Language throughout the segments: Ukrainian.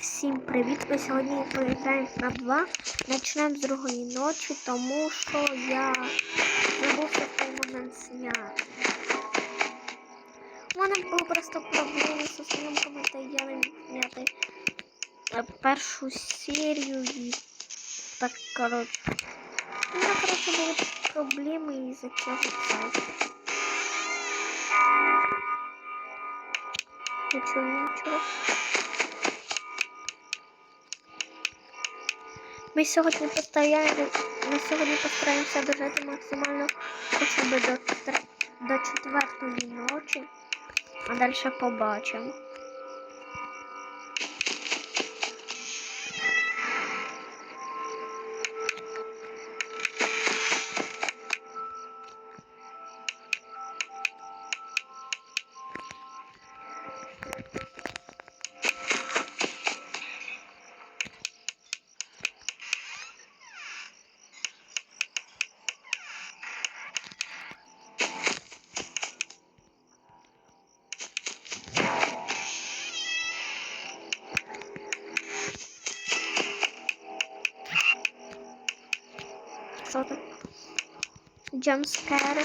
Всім привіт! Ми сьогодні поіграємо на 2. Почнемо з другої ночі, тому що я забувся в той момент зняти. У мене були просто проблеми зі зйомками, та я не міг зняти е, першу серію і так, коротше. У мене, коротше, були проблеми із-за цього це. Нічого, нічого. Ми сьогодні постараємо, ми сьогодні постараємося дожити максимально хоча б до, до четвертої ночі, а далі побачимо. zaten. Jump scare.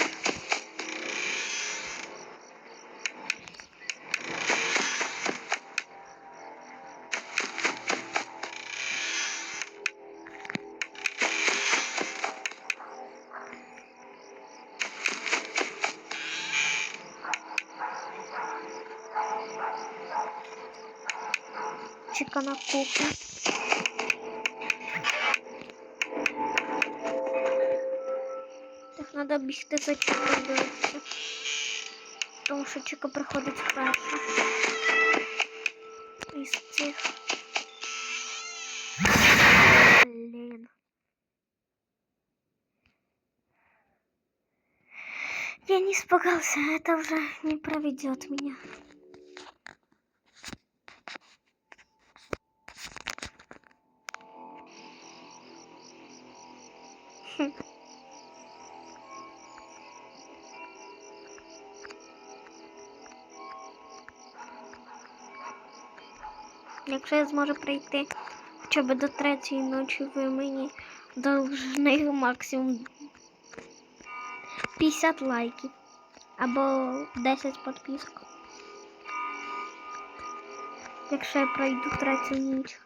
Çıkana korkunç кухні. Так, треба бігти за Чиком дивитися. Тому що Чика приходить перша. Із цих. Блін. Я не испугался, это уже не проведет меня. Хм. Якщо я зможу прийти хоча б до третьої ночі, ви мені должны максимум 50 лайків або 10 підписок. Якщо я пройду третю ніч.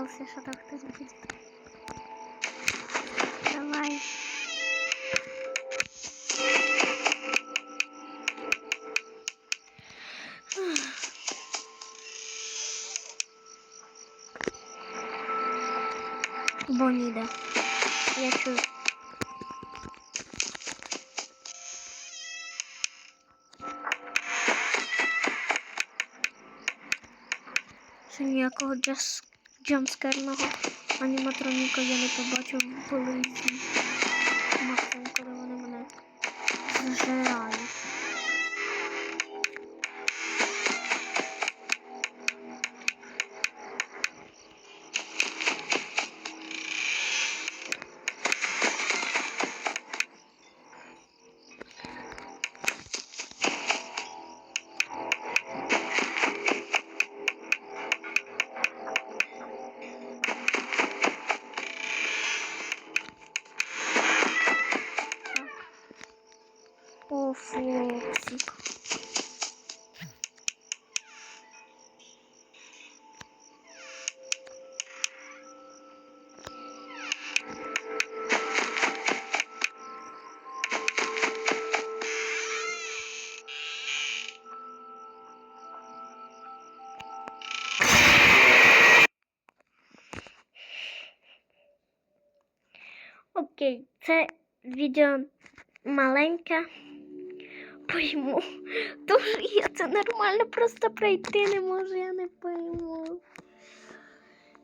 Испугался, что там кто-то будет. Давай. Бонида. Я. Що ніякого джас... джамскерного аніматроніка я не побачив коли. Максимум, коли вони мене зжирають. Фоксик. Окей, це відео маленьке. Пойму. Тож я це нормально просто пройти не можу, я не пойму.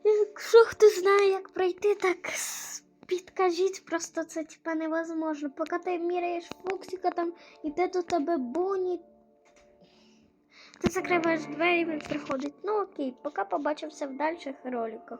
Якщо хто знає, як пройти, так підкажіть, просто це типа невозможно. Поки ти міряєш Фоксика там, іде до тебе Боні. Ти закриваєш двері, і він приходить. Ну окей, поки побачимося в дальших роликах.